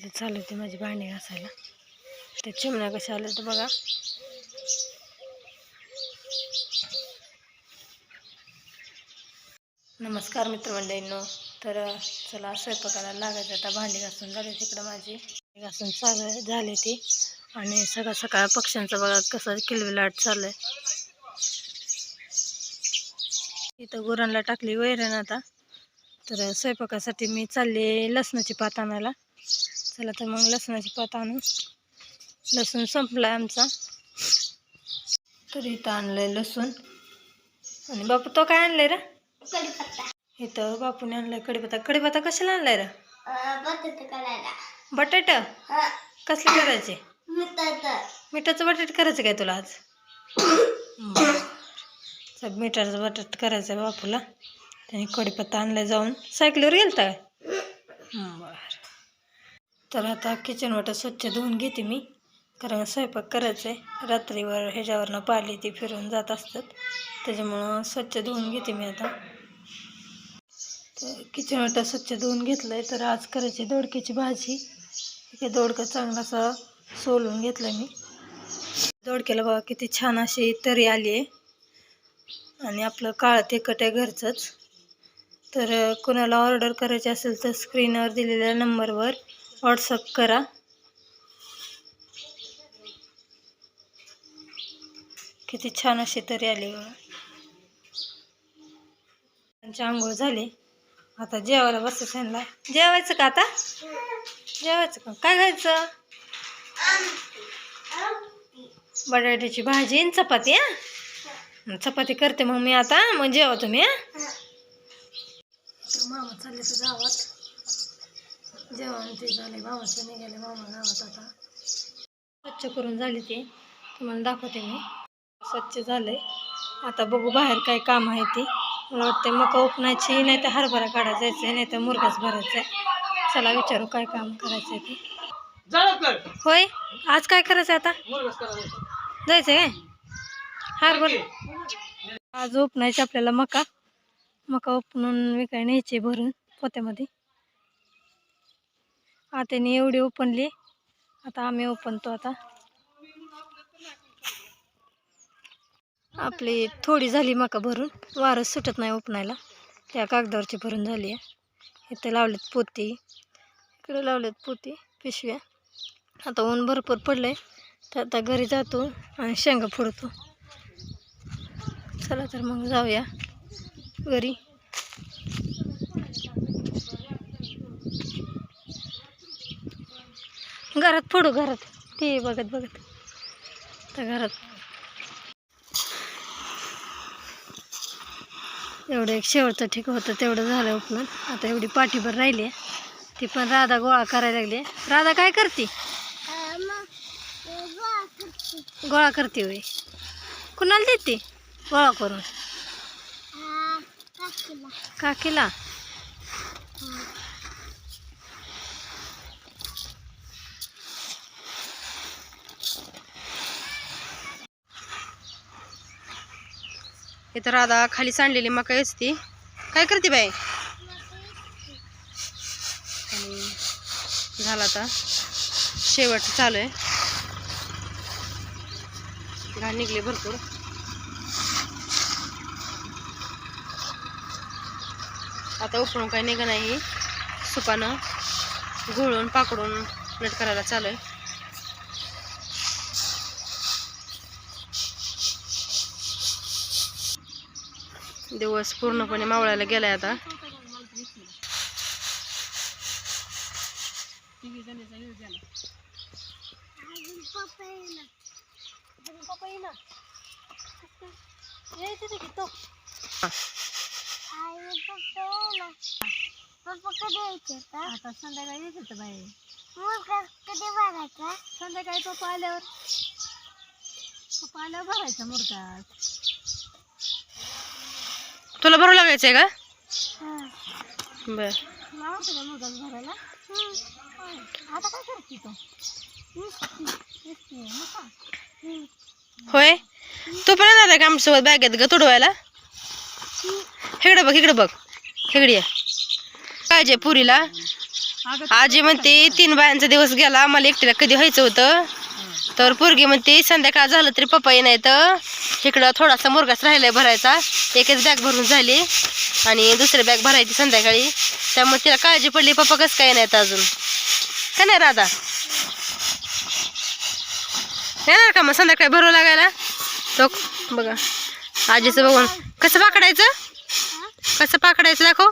इथे चालू होती माझी भांडी घासायला. ते चिमण्या कशा आल्या तर बघा. नमस्कार मित्रमंडळींनो. तर चला स्वयंपाकाला लागायचं. आता भांडी घासून झाली तिकडं माझी. भांडी घासून चालू झाली ती. आणि सकाळ सकाळ पक्ष्यांचं बघा कसं किलबिलाट चालू आहे. इथं गुरांना टाकली वैरण आता. तर स्वयंपाकासाठी मी चालले लसणाची पात आणायला. चला तर मग लसणाची पात आणू. लसूण संपलाय आमचा. तर इथं आणलंय लसूण. आणि बापू तो काय आणलाय रे? इथं बापूने आणलाय कढीपत्ता कढीपत्ता कशाला आणलाय रे? बटाट कसले करायचे? मिठाचं. बटाट करायचं काय तुला आज. चल, मिठाचं बटाट करायचं आहे बापूला. त्याने कढीपत्ता आणलाय जाऊन. सायकलीवर गेलता काय? बरं. तर आता किचन वाटा स्वच्छ धुवून घेते मी. कारण स्वयंपाक करायचं आहे रात्रीवर ह्याच्यावरनं पाली ती फिरून जात असतात. त्याच्यामुळं स्वच्छ धुवून घेते मी आता. तर किचन वाटा स्वच्छ धुवून घेतलं आहे तर आज करायची दोडक्याची भाजी. हे दोडकं चांगलं सोलून घेतलं मी. दोडक्याला बघा किती छान अशी तरी आली आहे. आणि आपलं काळं तिखट आहे घरचंच. तर कुणाला कोणाला ऑर्डर करायची असेल तर स्क्रीनवर दिलेल्या नंबरवर व्हॉट्सअप करा. किती छान अशी तरी आली बघा. त्यांची आंघोळ झाली. आता जेवायला बसायचं त्यांना. जेवायचं का आता? जेवायचं का? काय खायचं? बटाट्याची भाजी आणि चपाती हा? चपाती करते मग मी आता. मग जेवा तुम्ही हा. मामा चालले तर गावात. जेवण ते झाले मामाचं निघाले मामा गावात आता. स्वच्छ करून झाली ते. तुम्हाला दाखवते मी. स्वच्छ झालंय. आता बघू बाहेर काय काम आहे ते. मला वाटतं मका उपणायची नाही तर हरभरा काढायचा जायचं नाही तर मुरगाच भरायचा आहे चला विचारू काय काम करायचं आहे ते होय? आज काय करायचं आहे आता जायचं काय? हरभरा. आज उपणायची आपल्याला मका. मका उपणून विकाय न्यायची भरून पोत्यामध्ये. आत्याने एवढी ओपनली. आता आम्ही ओपनतो आता. आपली थोडी झाली मका भरून. वारं सुटत नाही उपणायला त्या कागदावरची भरून झाली आहे. इथे लावलेत पोती. इकडे लावलेत पोती पिशव्या. आता ऊन भरपूर पडलंय. तर आता घरी जातो आणि शेंगा फोडतो. चला तर मग जाऊया घरी. घरात फोडू घरात. टी व्ही बघत बघत. तर घरात. एवढं एक शेवटचं ठीक होतं तेवढं झालं उपणून आता एवढी पाठीभर राहिली आहे. ती पण राधा गोळा करायला लागली राधा काय करते? गोळा करते होय. कुणाला देते? गोळा करून. काकीला. इथं राधा खाली सांडलेली मका असती. काय करते बाई? आणि झाला आता. शेवट चालू आहे. घाण निघले भरपूर. आता उकळून काही निघ नाही सुपानं घोळून पाकडून नट करायला चालू आहे. दिवस पूर्णपणे मावळायला गेलाय आता. आता संध्याकाळी येत होतं बाई. संध्याकाळी पप्पा आल्यावर पप्पा आल्यावर भरायचा मुरगा तुला भरू लागायचंय का? बर. होय? तू पण येणार आहे का आमच्यासोबत बॅगेत ग तुडवायला? इकडे बघ इकडे बघ. इकडे ये. पाहिजे पुरीला. आजी म्हणते तीन बायांचा दिवस गेला मला एकटीला कधी व्हायचं होतं? तर पोरगी म्हणते संध्याकाळ झालं तरी पप्पा नाही तर इकडं थोडासा मुरगाच राहिलाय भरायचा. एकच बॅग भरून झाली आणि दुसरी बॅग भरायची संध्याकाळी. त्यामुळे तिला काळजी पडली पप्पा कसं काय नाहीत अजून? का नाही राधा? येणार का मग संध्याकाळी भरू लागायला? तो बघा आजीचं बघून कसं पाकडायचं? कसं पाकडायचं दाखव.